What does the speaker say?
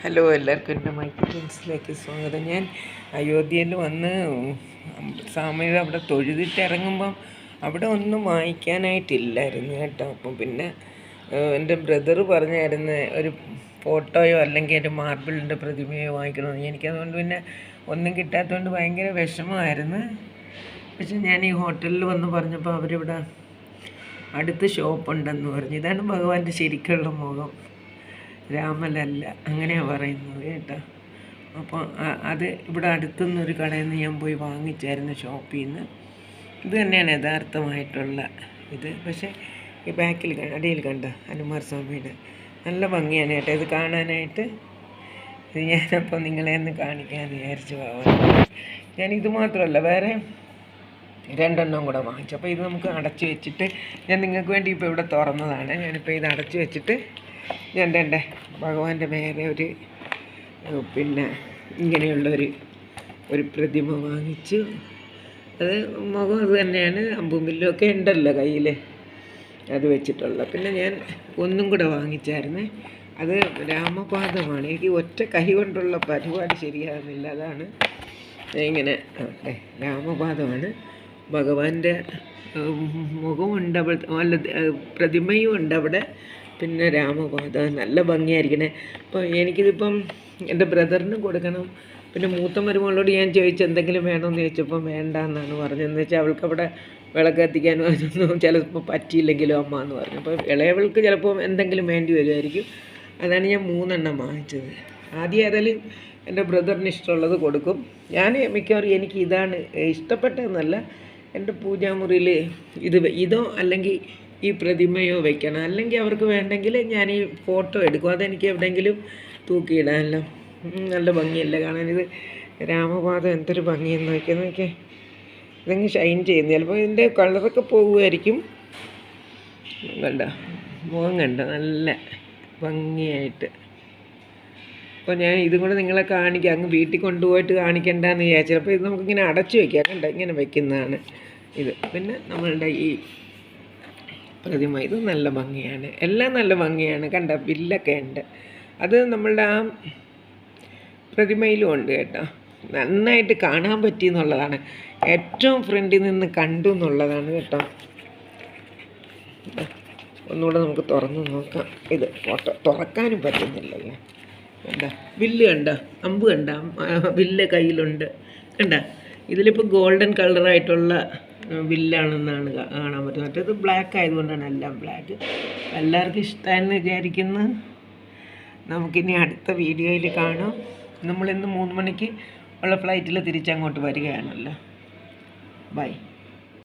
Hello എല്ലാവർക്കും എന്റെ mic ഫ്രണ്ട്സിലേക്ക് സ്വാഗതം. ഞാൻ അയോധ്യയിൽ വന്ന് സ്വാമിയുടെ അവിടെ തൊഴുതിട്ടിറങ്ങുമ്പം അവിടെ ഒന്നും വാങ്ങിക്കാനായിട്ടില്ലായിരുന്നു കേട്ടോ. അപ്പം പിന്നെ എന്റെ ബ്രദർ പറഞ്ഞായിരുന്നു ഒരു ഫോട്ടോയോ അല്ലെങ്കിൽ ഒരു മാർബിളിന്റെ പ്രതിമയോ വാങ്ങിക്കണമെന്ന്. എനിക്കതുകൊണ്ട് പിന്നെ ഒന്നും കിട്ടാത്തതുകൊണ്ട് ഭയങ്കര വിഷമമായിരുന്നു. പക്ഷെ ഞാൻ ഈ ഹോട്ടലിൽ വന്ന് പറഞ്ഞപ്പോൾ അവരിവിടെ അടുത്ത് ഷോപ്പുണ്ടെന്ന് പറഞ്ഞു. ഇതാണ് ഭഗവാന്റെ ശരിക്കുള്ള മുഖം. രാമലല്ല അങ്ങനെയാണ് പറയുന്നത് കേട്ടോ. അപ്പോൾ അത് ഇവിടെ അടുത്തുനിന്ന് ഒരു കടയിൽ നിന്ന് ഞാൻ പോയി വാങ്ങിച്ചായിരുന്നു ഷോപ്പിൽ നിന്ന് ഇത് തന്നെയാണ് യഥാർത്ഥമായിട്ടുള്ള ഇത്. പക്ഷേ ഈ ബാക്കിൽ അടിയിൽ കണ്ട ഹനുമാർ സ്വാമിയുടെ? നല്ല ഭംഗിയാണ് കേട്ടോ. ഇത് കാണാനായിട്ട് ഇത് ഞാനപ്പോൾ നിങ്ങളെ ഒന്ന് കാണിക്കാമെന്ന് വിചാരിച്ചു പോവാൻ ഞാൻ ഇത് മാത്രമല്ല വേറെ രണ്ടെണ്ണം കൂടെ വാങ്ങിച്ചു. അപ്പോൾ ഇത് നമുക്ക് അടച്ചു വെച്ചിട്ട് ഞാൻ നിങ്ങൾക്ക് വേണ്ടി ഇപ്പോൾ ഇവിടെ തുറന്നതാണ്. ഞാനിപ്പോൾ ഇത് അടച്ചു വെച്ചിട്ട് ഞാൻ എന്റെ ഭഗവാന്റെ മേലെ ഒരു പിന്നെ ഇങ്ങനെയുള്ളൊരു ഒരു പ്രതിമ വാങ്ങിച്ചു. അത് മുഖം അത് തന്നെയാണ്. അമ്പും ഉണ്ടല്ലോ കയ്യിൽ അത് വെച്ചിട്ടുള്ള. പിന്നെ ഞാൻ ഒന്നും കൂടെ വാങ്ങിച്ചായിരുന്നു. അത് രാമപാദമാണ്. എനിക്ക് ഒറ്റ കൈ കൊണ്ടുള്ള പരിപാടി ശരിയാകുന്നില്ല. അതാണ് ഇങ്ങനെ രാമപാദമാണ്. ഭഗവാന്റെ മുഖമുണ്ട് അവിടെ പ്രതിമയും ഉണ്ട് അവിടെ. പിന്നെ രാമപാത നല്ല ഭംഗിയായിരിക്കണേ. അപ്പോൾ എനിക്കിതിപ്പം എന്റെ ബ്രദറിന് കൊടുക്കണം. പിന്നെ മൂത്ത മരുമകളോട് ഞാൻ ചോദിച്ചു എന്തെങ്കിലും വേണമെന്ന് ചോദിച്ചപ്പോൾ വേണ്ട എന്നാണ് പറഞ്ഞതെന്ന് വെച്ചാൽ അവൾക്ക് അവിടെ വിളക്ക് കത്തിക്കാനും അതൊന്നും ചിലപ്പോൾ പറ്റിയില്ലെങ്കിലും അമ്മ എന്ന് പറഞ്ഞു. അപ്പോൾ ഇളയവൾക്ക് ചിലപ്പോൾ എന്തെങ്കിലും വേണ്ടി വരുമായിരിക്കും. അതാണ് ഞാൻ മൂന്നെണ്ണം വാങ്ങിച്ചത്. ആദ്യം ഏതായാലും എന്റെ ബ്രദറിന് ഇഷ്ടമുള്ളത് കൊടുക്കും. ഞാൻ മിക്കവാറും എനിക്ക് ഇതാണ് ഇഷ്ടപ്പെട്ടതെന്നല്ല എന്റെ പൂജാമുറിയിൽ ഇത് ഇതോ അല്ലെങ്കിൽ ഈ പ്രതിമയോ വയ്ക്കണം അല്ലെങ്കിൽ അവർക്ക് വേണ്ടെങ്കിൽ ഞാൻ ഈ ഫോട്ടോ എടുക്കും. അതെനിക്ക് എവിടെയെങ്കിലും തൂക്കിയിടാമല്ലോ. ഉം, നല്ല ഭംഗിയല്ലേ കാണാൻ. ഇത് രാമപാദം എന്തൊരു ഭംഗിയെന്ന് നോക്കിയാൽ നോക്കിയേ. ഇതങ്ങ് ഷൈൻ ചെയ്യുന്നു. ചിലപ്പോൾ ഇതിന്റെ കളറൊക്കെ പോകുമായിരിക്കും. കണ്ട? മുഖം കണ്ട? നല്ല ഭംഗിയായിട്ട്. അപ്പോൾ ഞാൻ ഇതും കൂടെ നിങ്ങളെ കാണിക്കാം. അങ്ങ് വീട്ടിൽ കൊണ്ടുപോയിട്ട് കാണിക്കണ്ടെന്ന് വിചാരിച്ചു. അപ്പോൾ ഇത് നമുക്കിങ്ങനെ അടച്ചു വയ്ക്കാം കണ്ടോ? ഇങ്ങനെ വയ്ക്കുന്നതാണ് ഇത്. പിന്നെ നമ്മളുടെ ഈ പ്രതിമ. ഇത് നല്ല ഭംഗിയാണ്. എല്ലാം നല്ല ഭംഗിയാണ്. കണ്ട വില്ലൊക്കെ ഉണ്ട്. അത് നമ്മളുടെ ആ പ്രതിമയിലും ഉണ്ട് കേട്ടോ. നന്നായിട്ട് കാണാൻ പറ്റി എന്നുള്ളതാണ്. ഏറ്റവും ഫ്രണ്ടിൽ നിന്ന് കണ്ടു എന്നുള്ളതാണ് കേട്ടോ. ഒന്നുകൂടെ നമുക്ക് തുറന്ന് നോക്കാം. ഇത് ഫോട്ടോ തുറക്കാനും പറ്റുന്നില്ലല്ലോ. കണ്ട? വില്ല് കണ്ട? അമ്പ് കണ്ട? വില്ല് കയ്യിലുണ്ട്. കണ്ട? ഇതിലിപ്പോൾ ഗോൾഡൻ കളറായിട്ടുള്ള വില്ലാണെന്നാണ് കാണാൻ പറ്റുന്നത്. മറ്റേത് ബ്ലാക്ക് ആയതുകൊണ്ടാണ് എല്ലാം ബ്ലാക്ക് എല്ലാവർക്കും ഇഷ്ടമായെന്ന് വിചാരിക്കുന്നു. നമുക്കിനി അടുത്ത വീഡിയോയിൽ കാണാം. നമ്മളിന്ന് മൂന്ന് മണിക്ക് ഉള്ള ഫ്ലൈറ്റിൽ തിരിച്ചങ്ങോട്ട് വരികയാണല്ലോ. ബൈ